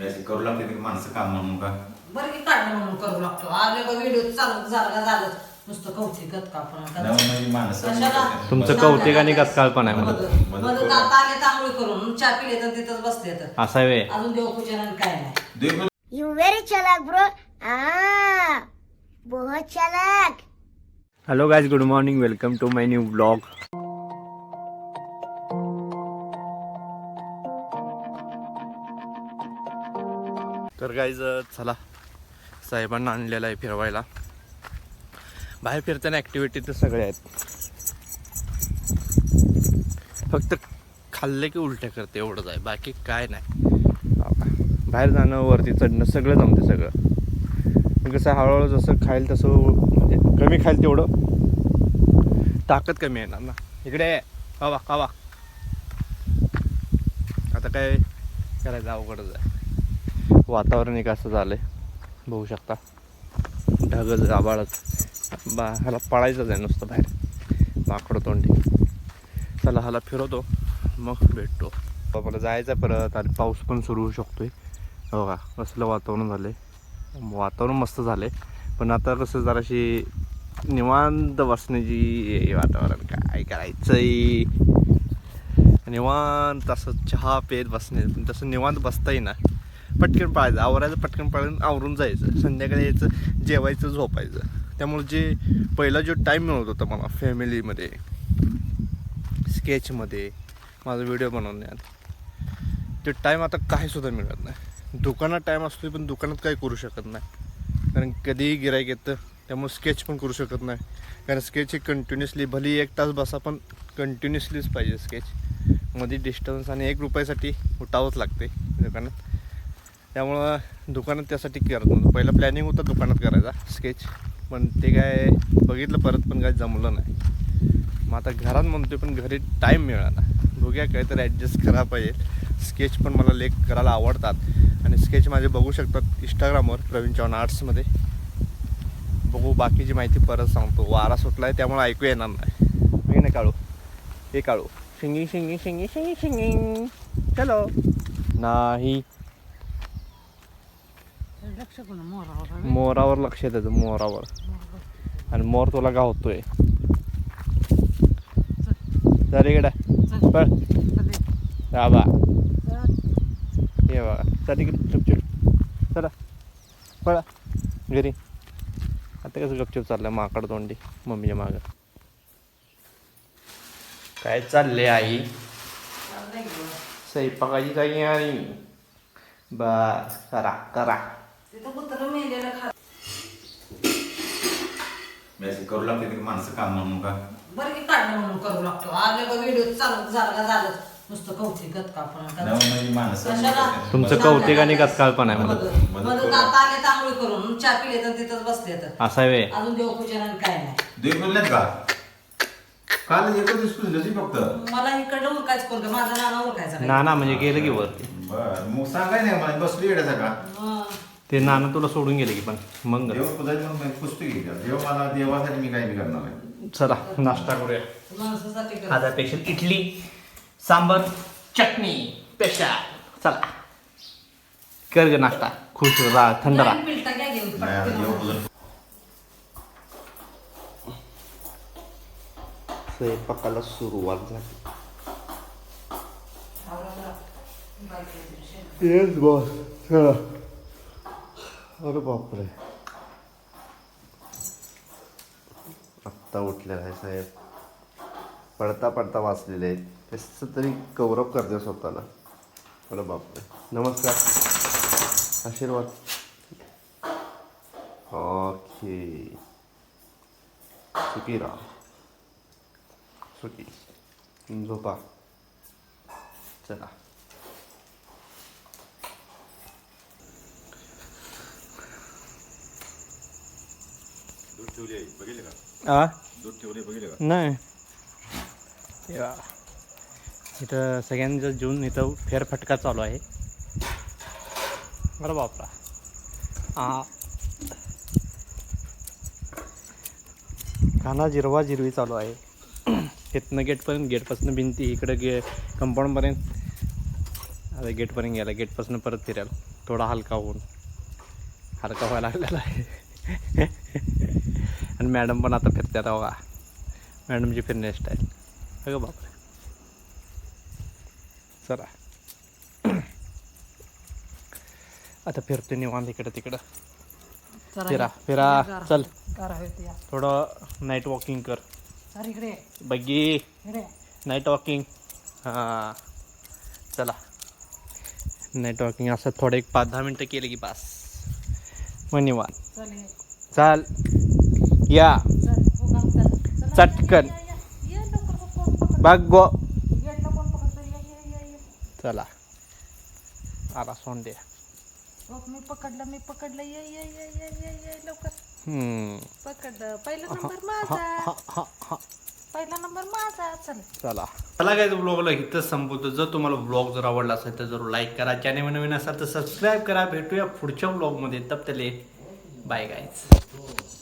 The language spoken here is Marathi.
म्हणजे करू लागते ती माणसं काम म्हणून का? बरं की काढणं म्हणून करू लागतो. आले का व्हिडिओ चालू झाला का झालं. नुसतं कौतिक म्हणजे माणसं? तुमचं कौतिक आणि कत्काळपण आहे मला. मदत- मदत मदत करू. आता आले तांबळी करून. चहा पिले तर तिथंच बसले तर. असा वे अजून देवपूजन आणि काय नाही. देव You very chalak, bro. Ah, बहुत चालाक hello guys good morning welcome to my new blog तर गाईज चला. साहेबांना आणलेलं आहे फिरवायला. बाहेर फिरताना ॲक्टिव्हिटी तर सगळ्या आहेत. फक्त खाल्ले की उलट्या करते एवढंच आहे. बाकी काय नाही. बाहेर जाणं वरती चढणं सगळं जमते सगळं. कसं हळूहळू जसं खाईल तसं म्हणजे कमी खाईल तेवढं. ताकद कमी येणार ना. इकडे हवा हवा आता काय करायचं? अवघडच आहे. वातावरण एक असं झालं आहे बघू शकता. ढगच आबाळच. बा ह्याला पळायचंच आहे नुसतं बाहेर. माकडं तोंडी. चला ह्याला फिरवतो. मग भेटतो. बाबाला जायचं आहे परत आणि पाऊस पण सुरू होऊ शकतो आहे हो का? असलं वातावरण झालंय. वातावरण मस्त झालंय. पण आता कसं जराशी निवांत बसण्याची वातावरण काय करायचंय? निवांत असं चहा पेत बसणे पण तसं निवांत बसताही ना पटकन पाळायचं. आवरायचं पटकन पाळून आवरून जायचं. संध्याकाळी यायचं जेवायचं झोपायचं. त्यामुळे जे पहिला जो टाईम मिळत होता मला फॅमिलीमध्ये स्केचमध्ये माझा व्हिडिओ बनवण्यात ते टाईम आता काहीसुद्धा मिळत नाही. दुकानात टाईम असतो पण दुकानात काही करू शकत नाही. कारण कधीही गिरायक येतं त्यामुळे स्केच पण करू शकत नाही. कारण स्केच हे कंटिन्युअसली भली एक तास बसा पण कंटिन्युअसलीच पाहिजे स्केच मध्ये डिस्टन्स आणि एक रुपयासाठी उठावंच लागते दुकानात. त्यामुळं दुकानात त्यासाठी करत नव्हतं. पहिला प्लॅनिंग होता दुकानात करायचा स्केच पण ते काय बघितलं परत पण काय जमलं नाही. मग आता घरात म्हणतोय पण घरी टाईम मिळाला. बघूया काहीतरी ॲडजस्ट करा पाहिजे. स्केच पण मला लेख करायला आवडतात. आणि स्केच माझे बघू शकतात इंस्टाग्रामवर प्रवीण चव्हाण आर्ट्समध्ये बघू बाकीची माहिती परत सांगतो. वारा सुटला आहे त्यामुळे ऐकू येणार नाही. मी नाही काढू हे काढू शिंगिंग शिंगिंग शिंगिंग शिंगिंग शिंगिंग चलो. नाही. लक्ष मोरावर मोरावर लक्ष द्यायचं मोरावर. आणि मोर तुला गावतोय. चल इकडे. पळ. बा ये बघा. चल इकडे. चुपचुप चला. पळा. घरी. आता कसं गपचूप चाललंय माकड तोंडी. मम्मीच्या मागं. काय चालले आई? स्वयंपाकाची काही आणि बस. करा करा. तिथं कुत्र मेलेलं खा करू लागते ती माणसं काम म्हणून का? बरं की काढणं म्हणून करू लागतो. आले का व्हिडिओ चालू झाला का झालं. नुसतं कौतिक नाही, म्हणजे माणसं? तुमचं कौतिक आणि कत्काळपण आहे मला मदत- मदत मदत करू. आता आले तांबळी करून. चहा पिले तर तिथंच बसले तर. असा वे अजून देवपूजन आणि काय नाही. देव बोललेत का? काल एकच दिवस पुजलं फक्त. मला इकडं उरकायचं कोण? का माझा नाना उरकायचा नाही. नाना म्हणजे गेलं की वरती. बर. मग सांगाय नाही मला. बसली का मग ते नाना तुला सोडून गेले की पण. मग देव पुजायचं मग मी पुस्तक घेतलं देव मला देवासाठी मी काही नाही करणार आहे चला नाश्ता करूया. माणसासाठी स्पेशल इडली सांबर चटणी स्पेशल चला. कर ग नाश्ता. खुश राहा थंड राहा. नाही, पिलटा घ्या घेऊन नाही आता देव पटकन. पुजन स्वयंपाकाला सुरुवात झाली. येस बॉस चला. अरे बापरे. आत्ता उठलेला आहे साहेब. पडता पडता वाचलेले आहेत. त्याचं तरी गौरव करते स्वतःला. अरे बापरे. नमस्कार. आशीर्वाद. ओके. सुखी राहा. सुखी. झोपा. चला. ठेवले बघितले का? आ? दूध ठेवले बघितले का? नाही. इथं सगळ्यांचं जून इथं फेरफटका चालू आहे. बरं बापरा. आ. काना जिरवा जिरवी चालू आहे. इथनं गेटपर्यंत गेटपासून भिंती इकडं गे कंपाऊंडपर्यंत आता गेटपर्यंत गेला गेटपासून परत फिरायला. थोडा हलका होऊन. हलका व्हायला लागलेला आहे. आणि मॅडम पण आता फिरते आता बघा. मॅडमची फिरणे स्टाईल बघा बापरे. चला. आता फिरते निवांत इकडं तिकडं. फिरा. फिरा. चल. थोडं नाईट वॉकिंग कर. बग्गी. नाईट वॉकिंग हां. चला. नाईट वॉकिंग असं थोडं एक पाच दहा मिनटं केलं की पास मग निवांत. चल. या. चटकन. ये, ये, ये. ये बघ गो ये, ये, ये, चला. आला सोंडे. द्या मी पकडलं मी पकडलं ये ये ये ये ये ये लवकर पकडलं पहिला नंबर माझा पहिला नंबर माझा चल. चला चला काय ब्लॉगला इथंच संपवतो. जर तुम्हाला ब्लॉग जर आवडला असेल तर जरूर लाईक करा. चॅनल नवीन असाल तर सबस्क्राईब करा. भेटूया पुढच्या ब्लॉगमध्ये तप त्याले बाय गाईज